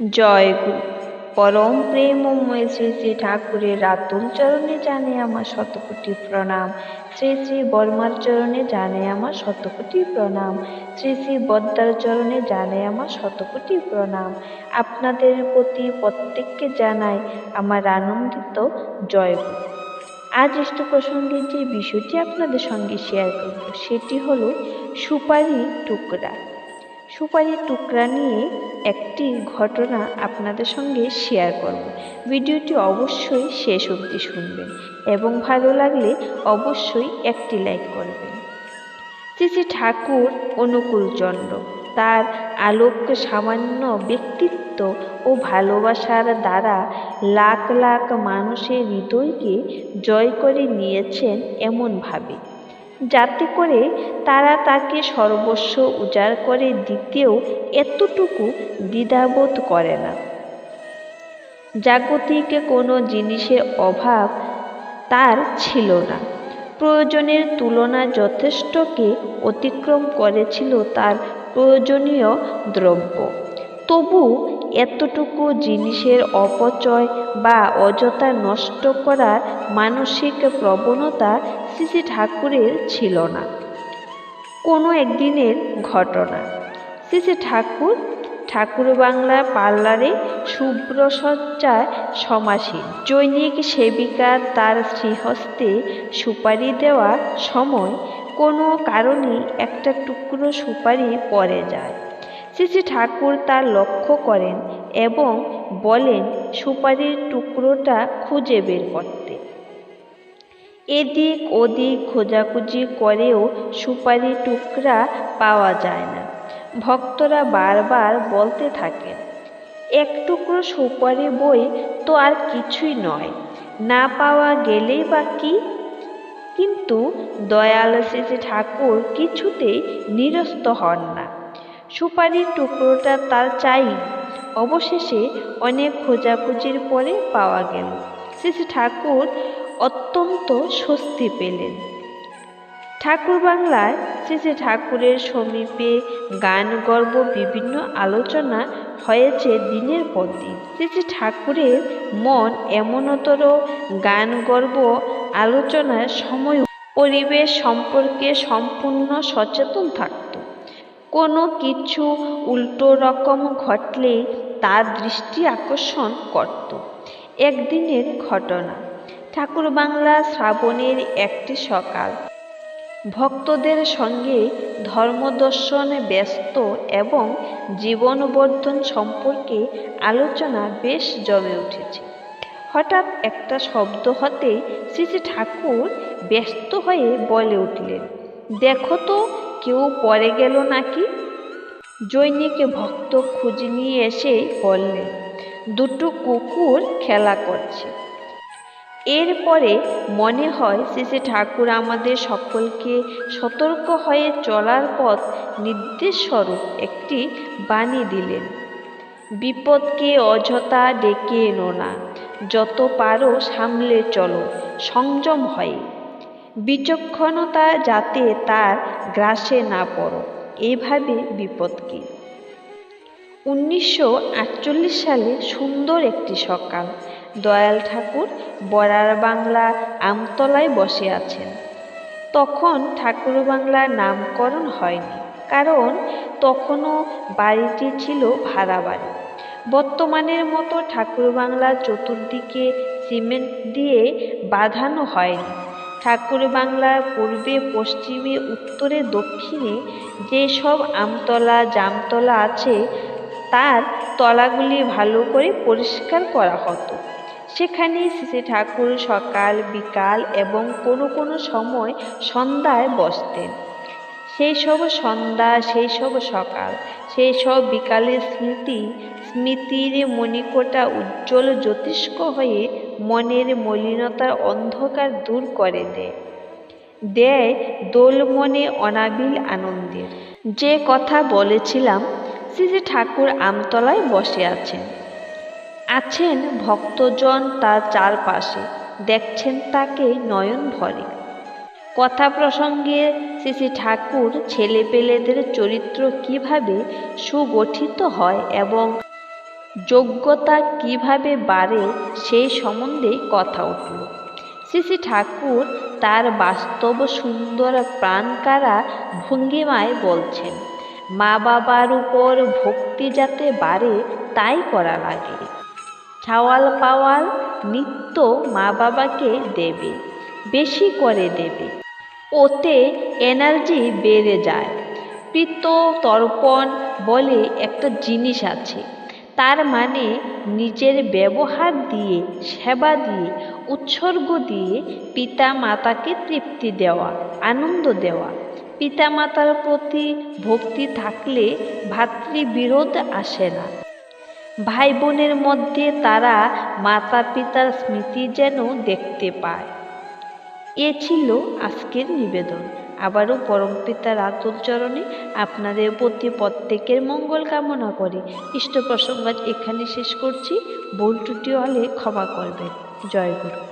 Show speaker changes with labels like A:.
A: জয় গুরু। পরম প্রেমময় শ্রী শ্রী ঠাকুরের রাতুল চরণে জানে আমার শতকোটি প্রণাম। শ্রী শ্রী বর্মার চরণে জানে আমার শতকোটি প্রণাম। শ্রী শ্রী বদ্দার চরণে জানে আমার শতকোটি প্রণাম। আপনাদের প্রতি প্রত্যেককে জানাই আমার আনন্দিত জয় গুরু। আজ ইষ্ট প্রসঙ্গে যে বিষয়টি আপনাদের সঙ্গে শেয়ার করব, সেটি হলো সুপারি টুকরা। সুপারির টুকরা নিয়ে একটি ঘটনা আপনাদের সঙ্গে শেয়ার করব। ভিডিওটি অবশ্যই শেষ অবধি শুনবেন এবং ভালো লাগলে অবশ্যই একটি লাইক করবেন। শ্রী ঠাকুর অনুকূলচন্দ্র তার আলোক সামান্য ব্যক্তিত্ব ও ভালোবাসার দ্বারা লাখ লাখ মানুষের হৃদয়কে জয় করে নিয়েছেন এমনভাবে যাতে করে তারা তাকে সর্বস্ব উজাড় করে দিতেও এতটুকু দ্বিধাবোধ করে না। জাগতিক কোনো জিনিসের অভাব তার ছিল না। প্রয়োজনের তুলনা যথেষ্টকে অতিক্রম করেছিল তার প্রয়োজনীয় দ্রব্য। তবু এতটুকু জিনিসের অপচয় বা অযথা নষ্ট করার মানসিক প্রবণতা শ্রী ঠাকুরের ছিল না। কোনো একদিনের ঘটনা। শ্রী ঠাকুর ঠাকুর বাংলা পার্লারে শুভ্রসজ্জায় সমাসীন। জৈনিক সেবিকা তার শ্রীহস্তে সুপারি দেওয়ার সময় কোনো কারণে একটা টুকরো সুপারি পড়ে যায়। শ্রী ঠাকুর তা লক্ষ্য করেন এবং বলেন, সুপারির টুকরোটা খুঁজে বের করতে। এদিক ওদিক খোঁজাখুঁজি করেও সুপারি টুকরা পাওয়া যায় না। ভক্তরা বারবার বলতে থাকেন, এক টুকরো সুপারি বই তো আর কিছুই নয়, না পাওয়া গেলেই বা কি? কিন্তু দয়াল শ্রী ঠাকুর কিছুতেই নিরস্ত হন না। সুপারির টুকরোটা তার চাই। অবশেষে অনেক খোঁজাখুঁজির পরে পাওয়া গেল। শ্রী ঠাকুর অত্যন্ত স্বস্তি পেলেন। ঠাকুর বাংলায় শ্রী ঠাকুরের সমীপে গান গর্ব বিভিন্ন আলোচনা হয়েছে দিনের পর দিন। শ্রী ঠাকুরের মন এমনতর গান গর্ব আলোচনার সময় পরিবেশ সম্পর্কে সম্পূর্ণ সচেতন থাকত। কোনো কিছু উল্টো রকম ঘটলে তার দৃষ্টি আকর্ষণ করত। একদিনের ঘটনা। ঠাকুর বাংলা শ্রাবণের একটি সকাল। ভক্তদের সঙ্গে ধর্মদর্শনে ব্যস্ত এবং জীবনবর্ধন সম্পর্কে আলোচনা বেশ জমে উঠেছে। হঠাৎ একটা শব্দ হতে শ্রী ঠাকুর ব্যস্ত হয়ে বলে উঠলেন, দেখো তো কেউ পরে গেল নাকি? জৈনিক ভক্ত খুঁজে নিয়ে এসে বললেন দুটো কুকুর খেলা করছে। এরপরে মনে হয় শ্রী ঠাকুর আমাদের সকলকে সতর্ক হয়ে চলার পথ নির্দেশস্বরূপ একটি বাণী দিলেন। বিপদকে অযথা ডেকে এনো না, যত পারো সামলে চলো, সংযম হয়। বিচক্ষণতা যাতে তার গ্রাসে না পড়ো। এইভাবে বিপদকে উনিশশো আটচল্লিশ সালে সুন্দর একটি সকাল। দয়াল ঠাকুর বরার বাংলা আমতলায় বসে আছেন। তখন ঠাকুর বাংলার নামকরণ হয়নি, কারণ তখনও বাড়িটি ছিল ভাড়া বাড়ি। বর্তমানের মতো ঠাকুর বাংলা চতুর্দিকে সিমেন্ট দিয়ে বাঁধানো হয়নি। ঠাকুর বাংলার পূর্বে, পশ্চিমে, উত্তরে, দক্ষিণে যে সব আমতলা, জামতলা আছে, তার তলাগুলি ভালো করে পরিষ্কার করা হতো। সেখানে শ্রী ঠাকুর সকাল, বিকাল এবং কোনো কোনো সময় সন্ধ্যায় বসতেন। সেই সব সন্ধ্যা, সেই সব সকাল, সেই সব বিকালের স্মৃতি, স্মৃতির মণিকোটা উজ্জ্বল জ্যোতিষ্ক হয়ে মনের মলিনতার অন্ধকার দূর করে দেয়। দেয় দোল মনে অনাবিল আনন্দের। যে কথা বলেছিলাম শ্রী ঠাকুর আমতলায় বসে আছেন। আছেন ভক্তজন তার চারপাশে, দেখছেন তাকে নয়ন ভরে কথা প্রসঙ্গে শ্রী ঠাকুর ছেলেপেলেদের চরিত্র কীভাবে সুগঠিত হয় এবং যোগ্যতা কীভাবে বাড়ে সেই সম্বন্ধে কথা উঠল। শ্রী ঠাকুর তার বাস্তব সুন্দর প্রাণকারা ভঙ্গিমায় বলছেন, মা বাবার উপর ভক্তি যাতে বাড়ে তাই করা লাগে। ছাওয়াল পাওয়াল নিত্য মা বাবাকে দেবে, বেশি করে দেবে। ওতে এনার্জি বেড়ে যায়। পিত্ত তর্পণ বলে একটা জিনিস আছে। তার মানে নিজের ব্যবহার দিয়ে, সেবা দিয়ে, উৎসর্গ দিয়ে পিতা মাতাকে তৃপ্তি দেওয়া, আনন্দ দেওয়া। পিতা মাতার প্রতি ভক্তি থাকলে ভাতৃবিরোধ আসে না। ভাই বোনের মধ্যে তারা মাতা পিতার স্মৃতি যেন দেখতে পায়। এ ছিল আজকের নিবেদন। আবারও পরমপিতার আতুল চরণে আপনাদের প্রতি প্রত্যেকের মঙ্গল কামনা করে। ইষ্ট প্রসঙ্গ এখানে শেষ করছি। ভুল ত্রুটি হলে ক্ষমা করবেন। জয় গুরু।